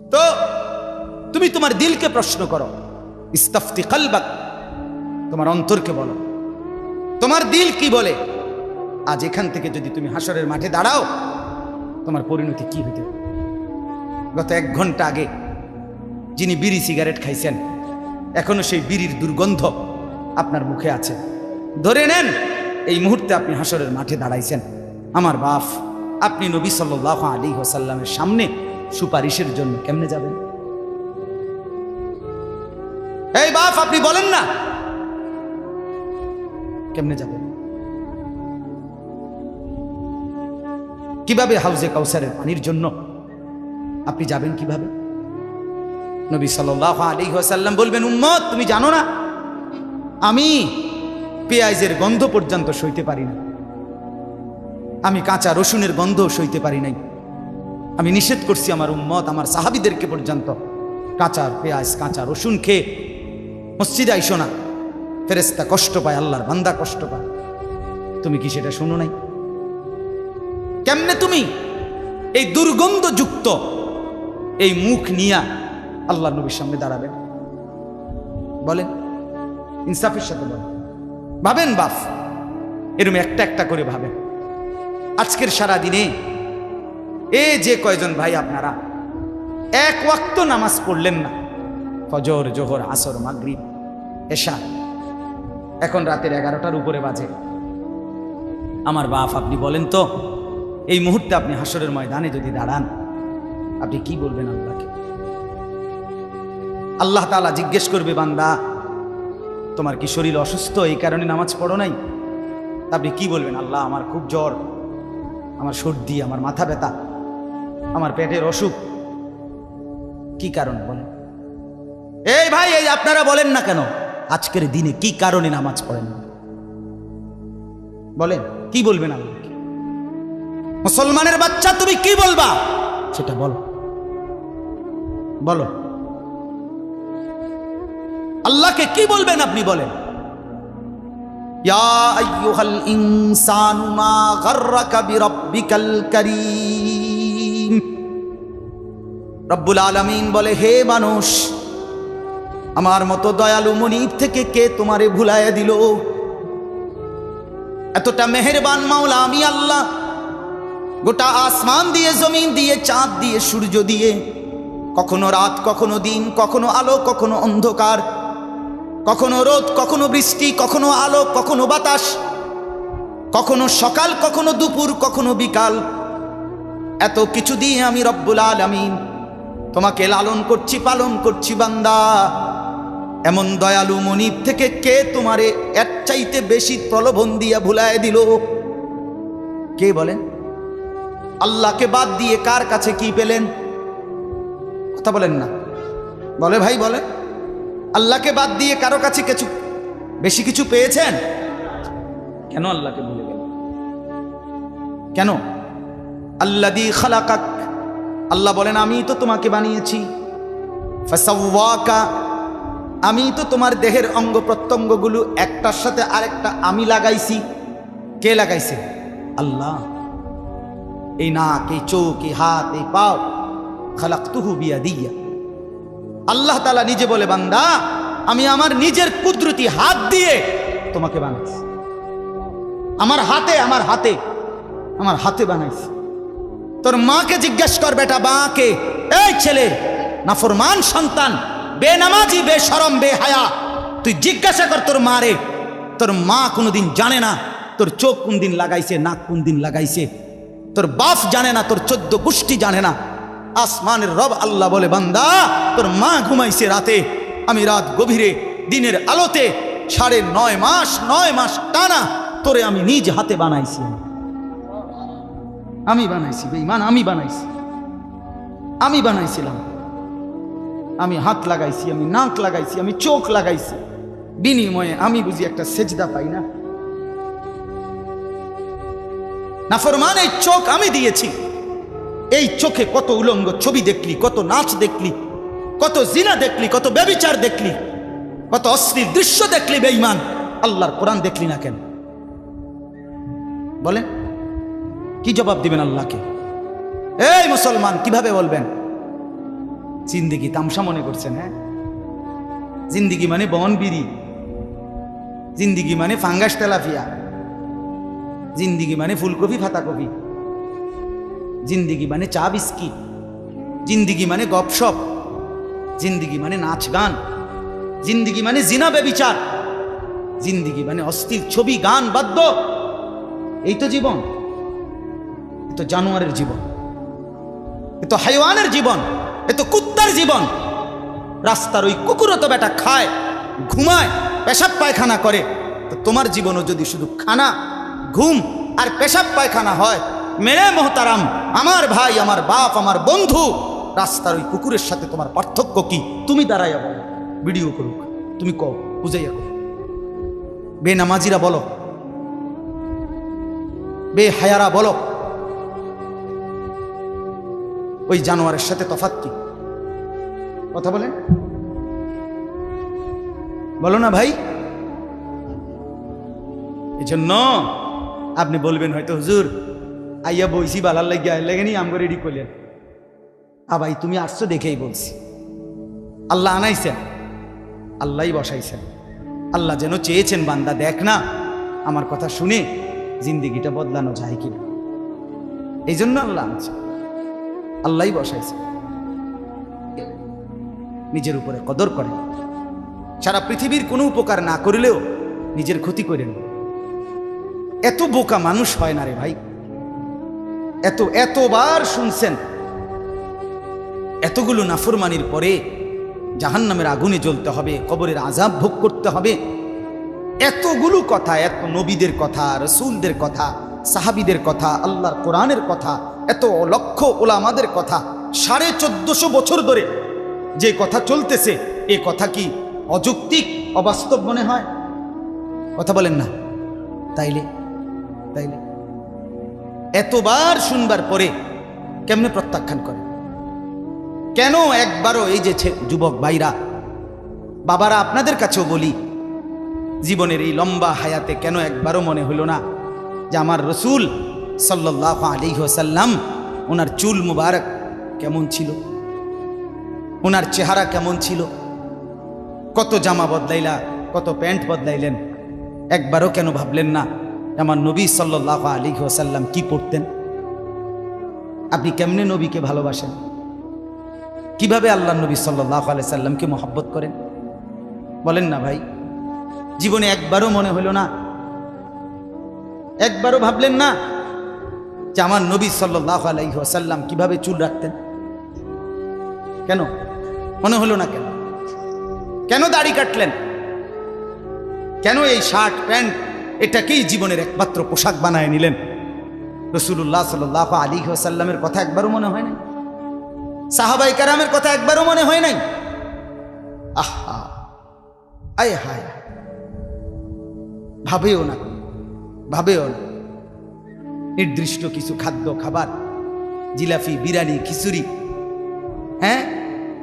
তো, তুমি তোমার দিলকে প্রশ্ন করো। ইস্তাফতি কালবাক, তোমার অন্তরকে বলো। তোমার দিল কি বলে? আজ এখান থেকে যদি তুমি হাসরের মাঠে দাঁড়াও, তোমার পরিণতি কি হইতে? গত এক ঘণ্টা আগে যিনি বিড়ি সিগারেট খাইছেন, এখনও সেই বিড়ির দুর্গন্ধ আপনার মুখে আছে। ধরে নেন, এই মুহূর্তে আপনি হাসরের মাঠে দাঁড়াইছেন। আমার বাপ, আপনি নবী সাল্লাহ আলী হোসাল্লামের সামনে সুপারিশের জন্য কেমনে যাবেন? এই বাপ, আপনি বলেন না। কেমনে যাবেন? কীভাবে হাউজে কাউসারের পানির জন্য আপনি যাবেন কীভাবে? নবী সাল্লাহ আলী সাল্লাম বলবেন, উম্মত, তুমি জানো না, আমি পেঁয়াজের গন্ধ পর্যন্ত সইতে পারি না। আমি কাঁচা রসুনের গন্ধ সইতে পারি নাই। আমি নিষেধ করছি আমার উম্মত, আমার সাহাবিদেরকে পর্যন্ত। কাঁচা পেঁয়াজ, কাঁচা রসুন খেয়ে মসজিদে আইসো না। ফেরেস্তা কষ্ট পায়, আল্লাহর বান্দা কষ্ট পায়। তুমি কি সেটা শুনো নাই? কেমনে তুমি এই দুর্গন্ধযুক্ত এই মুখ নিয়া আল্লাহ নবীর সামনে দাঁড়াবেন বলেন, ইনসাফের সাথে বলেন। ভাবেন বাফ, এরম একটা একটা করে ভাবেন। আজকের সারা দিনে এ যে কয়জন ভাই আপনারা, এক ওয়াক্ত নামাজ পড়লেন না। ফজর, জোহর, আসর, মাগরিব, এশা, এখন রাতের এগারোটার উপরে বাজে। আমার বাপ, আপনি বলেন তো, এই মুহূর্তে আপনি হাসরের ময়দানে যদি দাঁড়ান, আপনি কি বলবেন আল্লাহকে? আল্লাহ তাআলা জিজ্ঞেস করবে, বান্দা, তোমার কি শরীর অসুস্থ, এই কারণে নামাজ পড়ো নাই? আপনি কি বলবেন? আল্লাহ, আমার খুব জ্বর, আমার সর্দি, আমার মাথা ব্যথা। আমার পেটের অসুখ। কি কারণ বলেন? এই ভাই, এই আপনারা বলেন না কেন? আজকের দিনে কি কারণে নামাজ পড়েন? বলেন, কি বলবেন আল্লাহকে মুসলমানের বাচ্চা, তুমি কি বলবা? সেটা বলো। বলো। আল্লাহকে কি বলবেন আপনি বলেন? ইয়া আইয়ুহাল ইনসানু মা গাররাকা বিরাব্বিকাল কারীম। রব্বুল আলামিন বলে, হে মানুষ, আমার মতো দয়ালু মনিব থেকে কে তোমারে ভুলাইয়া দিল? এতটা মেহেরবান মাওলা আমি আল্লাহ। গোটা আসমান দিয়ে, জমিন দিয়ে, চাঁদ দিয়ে, সূর্য দিয়ে। কখনো রাত, কখনো দিন, কখনো আলো, কখনো অন্ধকার। কখনো রোদ, কখনো বৃষ্টি, কখনো আলো, কখনো বাতাস। কখনো সকাল, কখনো দুপুর, কখনো বিকাল। এত কিছু দিয়ে আমি রব্বুল আলামিন তোমাকে লালন করছি পালন করছি বান্দা। এমন দয়ালু মনিব থেকে কে তোমারে এক চাইতে বেশি প্রলোভন দিয়া ভুলায় দিল? কে বলেন? আল্লাহকে বাদ দিয়ে কার কাছে কি পেলেন? কথা বলেন না। বলে ভাই বলে আল্লাহকে বাদ দিয়ে কারও কাছে কিছু বেশি কিছু পেয়েছেন? কেন আল্লাহকে ভুলে গেল কেন? আল্লাদি খালাকাক। আল্লাহ বলেন, আমি তো তোমাকে বানিয়েছি। আমি তো তোমার দেহের অঙ্গ প্রত্যঙ্গগুলো একটার সাথে আরেকটা আমি লাগাইছি। কে লাগাইছে? আল্লাহ। এই নাক, এই চোখ, এই হাত, এই পাও খালাক তুহু বিয়া দিয়া আল্লাহ তালা নিজে বলে, বান্দা, আমি আমার নিজের কুদরতি হাত দিয়ে তোমাকে বানাইছি। আমার হাতে আমার হাতে আমার হাতে বানাইছি। তোর মাকে জিজ্ঞেস কর, বেটা বাকে এই ছেলে, নাফরমান সন্তান, বেনামাজি বে হায়া তুই জিজ্ঞাসা কর তোর মারে। তোর মা কোনোদিন জানে না তোর চোখ কোন দিন লাগাইছে, নাক কোন দিন লাগাইছে। তোর বাপ জানে না, তোর চোদ্দ গোষ্ঠী জানে না। আসমানের রব আল্লাহ বলে, বান্দা, তোর মা ঘুমাইছে রাতে। আমি রাত গভীরে, দিনের আলোতে, সাড়ে নয় মাস নয় মাস টানা তোরে আমি নিজ হাতে বানাইছি। আমি বানাইছি, বেঈমান, আমি বানাইছি। আমি বানাইছিলাম। আমি হাত লাগাইছি, আমি নাক লাগাইছি, আমি চোখ লাগাইছি। বিনিময়ে আমি বুঝি একটা সেজদা পাই না। নাফরমান এই চোখ আমি দিয়েছি। এই চোখে কত উলঙ্গ ছবি দেখলি, কত নাচ দেখলি, কত জিনা দেখলি, কত ব্যবিচার দেখলি, কত অশ্লীল দৃশ্য দেখলি, বেঈমান। আল্লাহর কোরআন দেখলি না কেন? বলেন। কি জবাব দিবেন আল্লাহকে? এই মুসলমান, কীভাবে বলবেন? জিন্দিগি তামসা মনে করছেন হ্যাঁ? জিন্দিগি মানে বন বিড়ি। জিন্দিগি মানে ফাঙ্গাস তেলাফিয়া জিন্দিগি মানে ফুলকপি, ফাতাকপি। জিন্দিগি মানে চা বিস্কিট। জিন্দিগি মানে গপসপ জিন্দিগি মানে নাচ গান। জিন্দিগি মানে জিনা বেবিচার জিন্দিগি মানে অস্থির ছবি, গান, বাদ্য। এই তো জীবন। তো জানোয়ারের জীবন, এ তো হাইওয়ানের জীবন, এ তো কুত্তার জীবন। রাস্তার ওই কুকুরও তো বেটা খায়, ঘুমায়, পেশাব পায়খানা করে। তো তোমার জীবনও যদি শুধু খানা, ঘুম আর পেশাব পায়খানা হয়, মেরে মোহতারাম, আমার ভাই, আমার বাপ, আমার বন্ধু, রাস্তার ওই কুকুরের সাথে তোমার পার্থক্য কি? তুমি দাঁড়াইয়া বলো ভিডিও করুক, তুমি কও, বুঝাইয়া করো বেনামাজিরা বলো, বে হায়ারা বলো ওই জানোয়ারের সাথে তফাত কি? কথা বলেন। বলো না ভাই। এজন্য আপনি বলবেন হয়তো, হুজুর, আইয়া বইছি, বালার লাগিয়া লেগেনি আমগো রেডি করলেন আ ভাই তুমি আসছো দেখেই বলছি। আল্লাহ আনাইছেন, আল্লাহই বসাইছেন। আল্লাহ যেন চেয়েছেন, বান্দা দেখ না, আমার কথা শুনে জিন্দিগিটা বদলানো যায় কিনা। এই জন্য আল্লাহ আনছে আল্লাহই বসাইছে। নিজের উপরে কদর করেন সারা পৃথিবীর কোনো উপকার না করলেও নিজের ক্ষতি করেন এত বোকা মানুষ হয় না রে ভাই। এত, এতবার শুনছেন, এতগুলো নাফরমানির পরে জাহান নামের আগুনে জ্বলতে হবে, কবরের আজাব ভোগ করতে হবে। এতগুলো কথা, এত নবীদের কথা, রসুলদের কথা, সাহাবিদের কথা, আল্লাহর কোরআনের কথা এত লক্ষ ওলামাদের কথা, সাড়ে চোদ্দশো বছর ধরে যে কথা চলতেছে, এ কথা কি অযৌক্তিক, অবাস্তব মনে হয়? কথা বলেন না। তাইলে তাইলে। এতবার শুনবার পরে কেমনে প্রত্যাখ্যান করে? কেন একবারও এই যে যুবক ভাইরা, বাবারা আপনাদের কাছেও বলি, জীবনের এই লম্বা হায়াতে কেন একবারও মনে হলো না যে আমার রসুল সাল্লাহ আলী সাল্লাম ওনার চুল মুবারক কেমন ছিল? ওনার চেহারা কেমন ছিল? কত জামা বদলাইলা, কত প্যান্ট বদলাইলেন? একবারও কেন ভাবলেন না, আমার নবী সাল্লাহ আলী সাল্লাম কি পড়তেন? আপনি কেমনে নবীকে ভালোবাসেন? কীভাবে আল্লাহ নবী সাল্লাহ আলি সাল্লামকে মহব্বত করেন? বলেন না ভাই, জীবনে একবারও মনে হলো না, একবারও ভাবলেন না যে আমার নবী সাল্লাহ আলাইসাল্লাম কীভাবে চুল রাখতেন? কেন? মনে হলো না কেন? কেন দাড়ি কাটলেন? কেন এই শার্ট, প্যান্ট, এটাকেই জীবনের একমাত্র পোশাক বানায় নিলেন? রসুল্লাহ সাল্লাহ আলী সাল্লামের কথা একবারও মনে হয় নাই? সাহাবাই কারামের কথা একবারও মনে হয় নাই? আহা! আয় হায়! ভাবেও না ভাবেও না। নির্দিষ্ট কিছু খাদ্য, খাবার জিলাফি বিরিয়ানি, খিচুড়ি হ্যাঁ?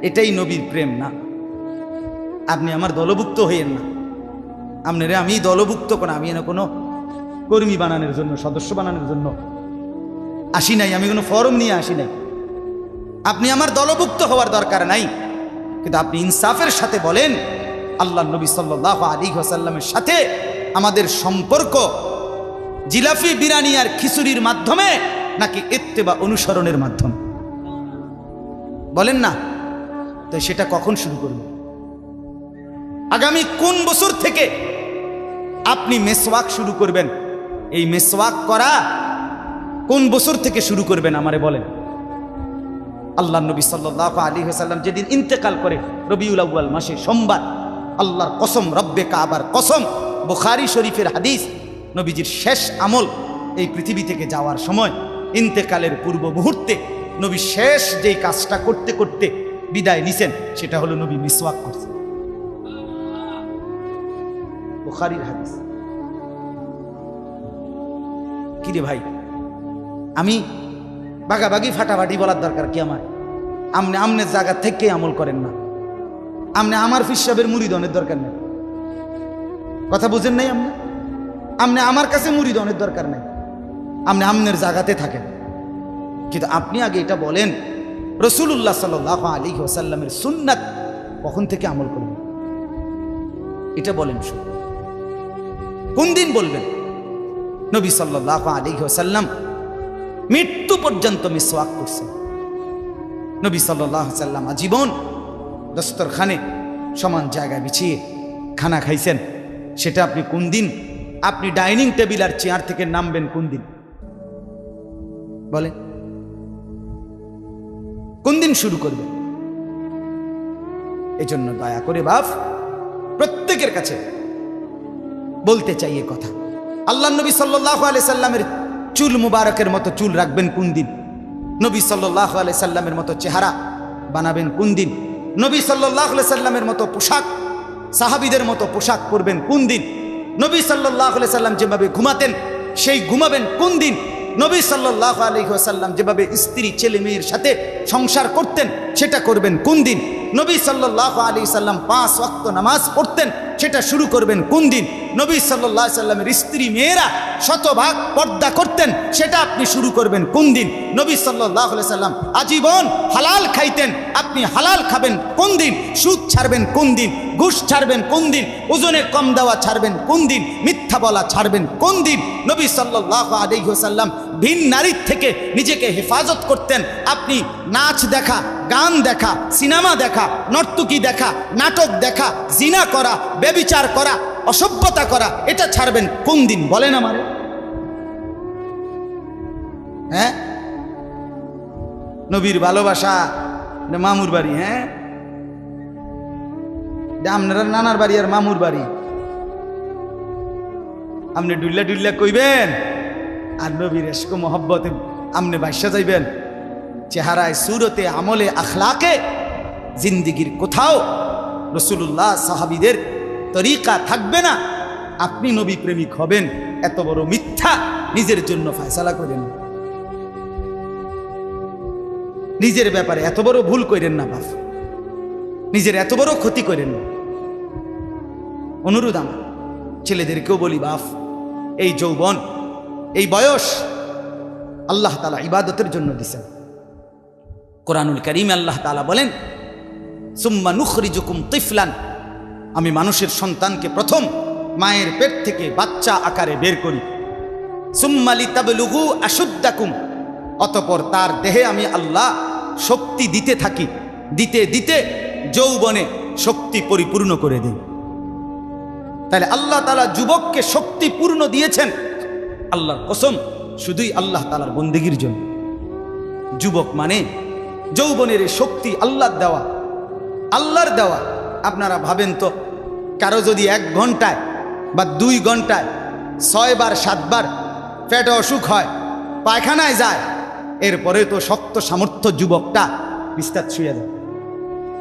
এটাই নবীর প্রেম না। আপনি আমার দলভুক্ত হইয়েন না। আপনারে আমি দলভুক্ত কোন আমি এনে কোনো কর্মী বানানোর জন্য, সদস্য বানানোর জন্য আসি নাই, আমি কোনো ফর্ম নিয়ে আসি নাই। আপনি আমার দলভুক্ত হওয়ার দরকার নাই। কিন্তু আপনি ইনসাফের সাথে বলেন, আল্লাহ নবী সাল্লাহ আলী সাল্লামের সাথে আমাদের সম্পর্ক জিলাফি বিরানি আর খিচুড়ির মাধ্যমে নাকি এত্তে বা অনুসরণের মাধ্যমে? বলেন না। তো সেটা কখন শুরু করব? আগামী কোন বছর থেকে আপনি মেসওয়াক শুরু করবেন? এই মেসওয়াক করা কোন বছর থেকে শুরু করবেন আমারে বলেন? আল্লাহ নবী সাল্লাহ আলী হাসাল্লাম যেদিন ইন্তেকাল করে রবিউল আউ্য়াল মাসে সোমবার, আল্লাহর কসম, রব্বে কাবার কসম, বুখারি শরীফের হাদিস নবীজির শেষ আমল এই পৃথিবী থেকে যাওয়ার সময়, ইন্তেকালের পূর্ব মুহূর্তে নবী শেষ যেই কাজটা করতে করতে বিদায় নিছেন, সেটা হলো নবী মিসওয়াক করছেন। হাদিস। কিরে ভাই, আমি বাগাবাগি ফাটাফাটি বলার দরকার কি আমার? আমনে আমনের জায়গা থেকে আমল করেন না। আমনে আমার ফিসাবের মুড়িদনের দরকার নেই। কথা বুঝেন নাই আপনি? আমনে আমার কাছে মুড়িদনের দরকার নেই। আপনি আমনের জায়গাতে থাকেন। কিন্তু আপনি আগে এটা বলেন রসুল্লাহ সাল আলী ওসাল্লামের সুন্নাত কখন থেকে আমল করবেন? এটা বলেন শুধু কোন দিন বলবেন? নবী সাল্লাহ আলী ওসাল্লাম মৃত্যু পর্যন্ত মিসওয়াক করছেন। নবী সাল্লাহ সাল্লাম আজীবন দস্তরখানে সমান জায়গা বিছিয়ে খানা খাইছেন। সেটা আপনি কোন দিন আপনি ডাইনিং টেবিল আর চেয়ার থেকে নামবেন কোন দিন? বলে কোন দিন শুরু করবেন? এজন্য দয়া করে বাপ, প্রত্যেকের কাছে বলতে চাই এ কথা। আল্লাহ নবী সাল্লাহ আলি সাল্লামের চুল মুবারকের মতো চুল রাখবেন কোন দিন? নবী সাল্লাহ আলি সাল্লামের মতো চেহারা বানাবেন কোন দিন? নবী সাল্লাহ সাল্লামের মতো পোশাক, সাহাবিদের মতো পোশাক পরবেন কোন দিন? নবী সাল্লাহ আলি সাল্লাম যেভাবে ঘুমাতেন, সেই ঘুমাবেন কোন দিন? নবী সাল্লাহ আলহিহাসাল্লাম যেভাবে স্ত্রী, ছেলে, মেয়ের সাথে সংসার করতেন, সেটা করবেন কোন দিন? নবী সাল্লাহ আলি সাল্লাম পাঁচ অক্ত নামাজ পড়তেন সেটা শুরু করবেন কোন দিন? নবী সাল্লাহ সাল্লামের স্ত্রী মেয়েরা শতভাগ পর্দা করতেন, সেটা আপনি শুরু করবেন কোন দিন? নবী সাল্লাহ সাল্লাম আজীবন হালাল খাইতেন, আপনি হালাল খাবেন কোন দিন? সুদ ছাড়বেন কোন দিন? ঘুষ ছাড়বেন কোন দিন? ওজনে কম দেওয়া ছাড়বেন কোন দিন? মিথ্যা বলা ছাড়বেন। কোন দিন? নবী সাল্লাহ আলহিহাসাল্লাম ভিন নারীর থেকে নিজেকে হেফাজত করতেন। আপনি নাচ দেখা, গান দেখা, সিনেমা দেখা, নর্তকী দেখা, নাটক দেখা, জিনা করা বেবিচার করা, অসভ্যতা করা, এটা ছাড়বেন। কোন দিন? বলেন আমারে। হ্যাঁ? নবীর ভালোবাসা মামুর বাড়ি হ্যাঁ? আপনারা নানার বাড়ি আর মামুর বাড়ি। আপনি ডুল্লা ডুল্লা কইবেন। আর নবীর এসকো মোহব্বতে আপনি বাসা যাইবেন। চেহারায়, সুরতে, আমলে, আখলাকে জিন্দিগির কোথাও রসুল্লাহ সাহাবিদের তরিকা থাকবে না। আপনি নবী প্রেমিক হবেন, এত বড় মিথ্যা নিজের জন্য ফয়সালা করেন। নিজের ব্যাপারে এত বড় ভুল করেন না বাপ। নিজের এত বড় ক্ষতি করেন। না অনুরোধ আমার, ছেলেদেরকেও বলি বাপ এই যৌবন, এই বয়স আল্লাহ তালা ইবাদতের জন্য দিছেন। কোরআনুল করিম আল্লাহ তালা বলেন, সুম্মা নুখরিজুকুম তিফলান আমি মানুষের সন্তানকে প্রথম মায়ের পেট থেকে বাচ্চা আকারে বের করি। সুম্মালি তাবলুগু আশুদ্দাকুম অতপর তার দেহে আমি আল্লাহ শক্তি দিতে থাকি, দিতে দিতে যৌবনে শক্তি পরিপূর্ণ করে দিই। তাহলে আল্লাহ তালা যুবককে শক্তি পূর্ণ দিয়েছেন। আল্লাহর কসম, শুধুই আল্লাহ তালার বন্দেগীর জন্য। যুবক মানে যৌবনের শক্তি আল্লাহর দেওয়া। আল্লাহর দেওয়া, আপনারা ভাবেন তো, কারও যদি এক ঘন্টায় বা দুই ঘন্টায় ছয়বার সাতবার পেটে অসুখ হয়, পায়খানায় যায়, এরপরে তো শক্ত সামর্থ্য যুবকটা বিস্তার ছুঁয়ে দেয়।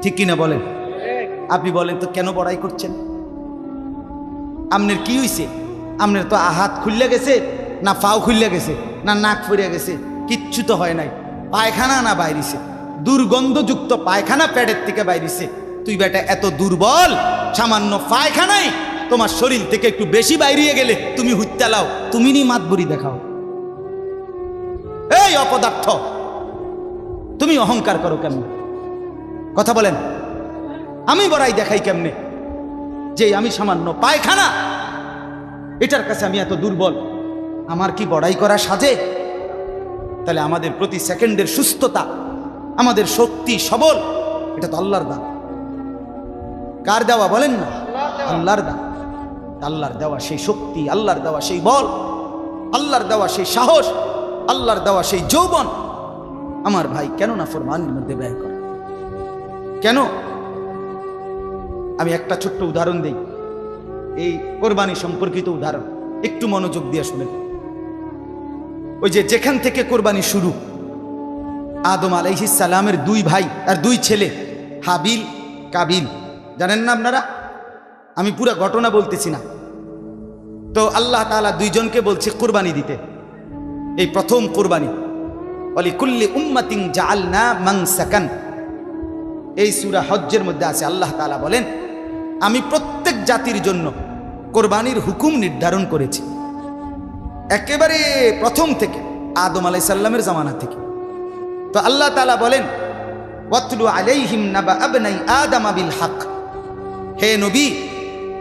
ঠিক কিনা বলেন? আপনি বলেন তো কেন বড়াই করছেন? আপনার কি হইছে? আপনার তো আহাত খুললে গেছে, না পাও খুললে গেছে, না নাক ফুরিয়া গেছে, কিচ্ছু তো হয় নাই। পায়খানা না বাইরিছে, দুর্গন্ধযুক্ত পায়খানা প্যাডের থেকে বাইরিছে। তুই বেটা এত দুর্বল, সামান্য পায়খানাই তোমার শরীর থেকে একটু বেশি বাইরিয়ে গেলে তুমি হুত্তালাও তুমি নি মাতবুরি দেখাও। এই অপদার্থ, তুমি অহংকার করো কেমনে? কথা বলেন, আমি বড়াই দেখাই কেমনে? যে আমি সামান্য পায়খানা, এটার কাছে আমি এত দুর্বল, আমার কি বড়াই করা সাজে? তাহলে আমাদের প্রতি সেকেন্ডের সুস্থতা, আমাদের শক্তি সবল, এটা তো আল্লাহর দান। কার দেওয়া বলেন না? আল্লাহর দান। আল্লাহর দেওয়া সেই শক্তি, আল্লাহর দেওয়া সেই বল, আল্লাহর দেওয়া সেই সাহস, আল্লাহর দেওয়া সেই যৌবন। আমার ভাই কেন না ফরমানের মধ্যে ব্যয় করে? কেন? আমি একটা ছোট্ট উদাহরণ দিই। এই কোরবানি সম্পর্কিত উদাহরণ। একটু মনোযোগ দিয়ে শুনেন। ওই যে যেখান থেকে কোরবানি শুরু, আদম সালামের দুই ভাই আর দুই ছেলে, হাবিল, কাবিল। জানেন না আপনারা? আমি পুরো ঘটনা বলতেছি না। তো আল্লাহ তাআলা দুইজনকে বলছে কোরবানি দিতে। এই প্রথম কোরবানি। অলি কুল্লি উম্মাতিং জাআলনা মানসাকান। এই সূরা হজ্জের মধ্যে আছে। আল্লাহ তাআলা বলেন আমি প্রত্যেক জাতির জন্য কোরবানির হুকুম নির্ধারণ করেছি। একেবারে প্রথম থেকে, আদম আলাই সাল্লামের জামানা থেকে। তো আল্লাহ তালা বলেন, ওয়াতলু আলাইহিম নাবা আবনাই আদম হে নবী,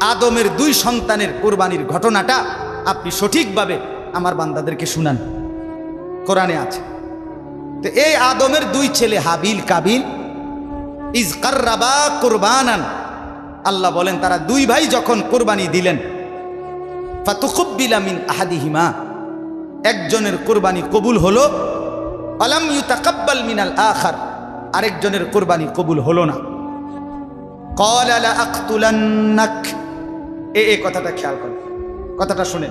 আদমের দুই সন্তানের কোরবানির ঘটনাটা আপনি সঠিকভাবে আমার বান্দাদেরকে শুনান। কোরআনে আছে, তো এই আদমের দুই ছেলে হাবিল কাবিল, ইজ কার্রাবা কোরবানান আল্লাহ বলেন, তারা দুই ভাই যখন কোরবানি দিলেন, ফাতুকুব্বিলা মিন আহাদিহিমা, একজনের কোরবানি কবুল হলো মিনাল আখার, আরেকজনের কোরবানি কবুল হলো না। কল আলা এ এ কথাটা খেয়াল করেন, কথাটা শুনে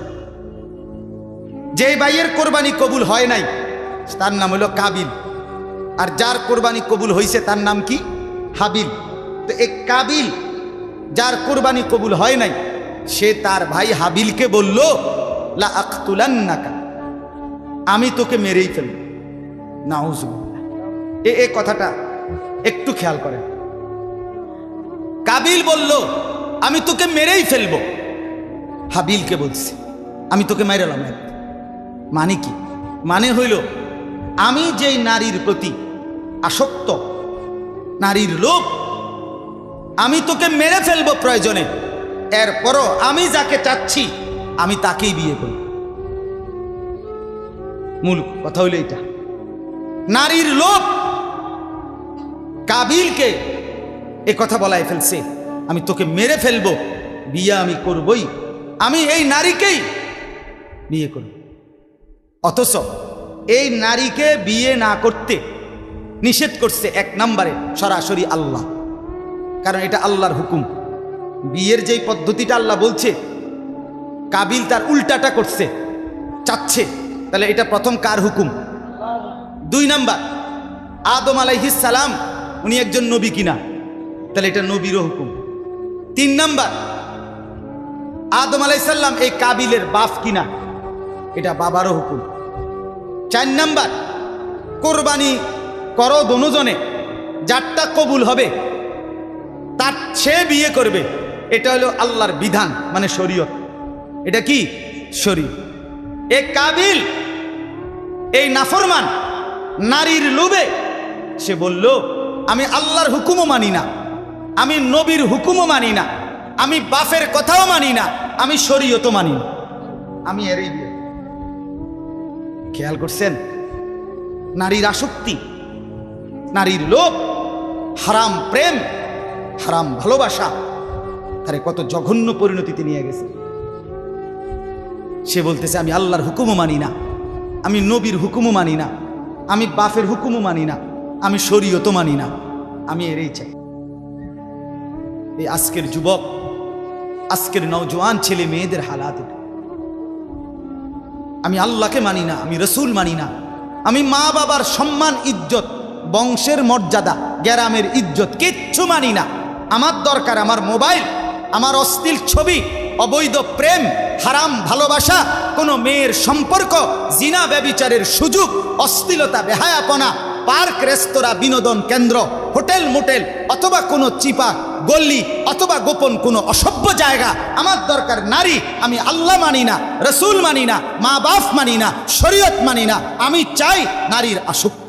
যে ভাইয়ের কোরবানি কবুল হয় নাই, তার নাম হলো কাবিল। আর যার কোরবানি কবুল হয়েছে তার নাম কি? হাবিল। তো এ কাবিল যার কোরবানি কবুল হয় নাই, সে তার ভাই হাবিলকে বলল, লা আমি তোকে মেরেই ফেলব। নাউজুবিল্লাহ। এ এ কথাটা একটু খেয়াল করেন। কাবিল বলল, আমি তোকে মেরেই ফেলব। হাবিলকে বলছি, আমি তোকে মেরেলাম। মানে কি? মানে হইল, আমি যেই নারীর প্রতি আসক্ত, নারীর লোভ আমি তোকে মেরে ফেলব প্রয়োজনে। এরপরও আমি যাকে চাচ্ছি, আমি তাকেই বিয়ে করি মূল কথা হইল এটা নারীর লোভ কাবিলকে এ কথা বলাই ফেলছে, আমি তোকে মেরে ফেলব, বিয়ে আমি করবই, আমি এই নারীকেই বিয়ে করব। অথচ এই নারীকে বিয়ে না করতে নিষেধ করছে এক নম্বরে সরাসরি আল্লাহ। কারণ এটা আল্লাহর হুকুম। বিয়ের যেই পদ্ধতিটা আল্লাহ বলছে, কাবিল তার উল্টাটা করছে, চাচ্ছে, তাহলে এটা প্রথম কার হুকুম? দুই নাম্বার, আদম আলাইহিস সালাম, উনি একজন নবী কিনা? তাহলে এটা নবীরও হুকুম। তিন নাম্বার, আদম আলাইসাল্লাম এই কাবিলের বাপ কিনা? এটা বাবারও হুকুম। চার নাম্বার, কোরবানি করো দনুজনে যারটা কবুল হবে তার সে বিয়ে করবে। এটা হলো আল্লাহর বিধান মানে শরীয়ত। এটা কি? শরীর এ কাবিল, এই নাফরমান, নারীর লোভে সে বলল, আমি আল্লাহর হুকুমও মানি না। আমি নবীর হুকুমও মানি না। আমি বাফের কথাও মানি না। আমি শরীয়তও মানি না। আমি বিয়ে। খেয়াল করছেন? নারীর আসক্তি, নারীর লোভ, হারাম প্রেম হারাম ভালোবাসা আরে কত জঘন্য পরিণতিতে নিয়ে গেছে। সে বলতেছে, আমি আল্লাহর হুকুমও মানি না, আমি নবীর হুকুমও মানি না, আমি বাফের হুকুমও মানি না, আমি শরীয়তও মানি না, আমি এরই চাই। এই আজকের যুবক, আজকের নওজোয়ান ছেলে মেয়েদের হালাত আমি আল্লাহকে মানি না, আমি রসুল মানি না, আমি মা বাবার সম্মান, ইজ্জত, বংশের মর্যাদা গ্যারামের ইজ্জত কিচ্ছু মানি না। আমার দরকার, আমার মোবাইল, আমার অশ্লীল ছবি, অবৈধ প্রেম, হারাম ভালোবাসা, কোনো মেয়ের সম্পর্ক, জিনা ব্যবিচারের সুযোগ, অশ্লীলতা, বেহায়াপনা, পার্ক, রেস্তোরাঁ, বিনোদন কেন্দ্র, হোটেল, মোটেল, অথবা কোনো চিপা গল্লি অথবা গোপন কোনো অসভ্য জায়গা। আমার দরকার নারী, আমি আল্লাহ মানি না, রসুল মানি না মা বাপ মানি না, শরীয়ত মানি না। আমি চাই নারীর আসক্তি।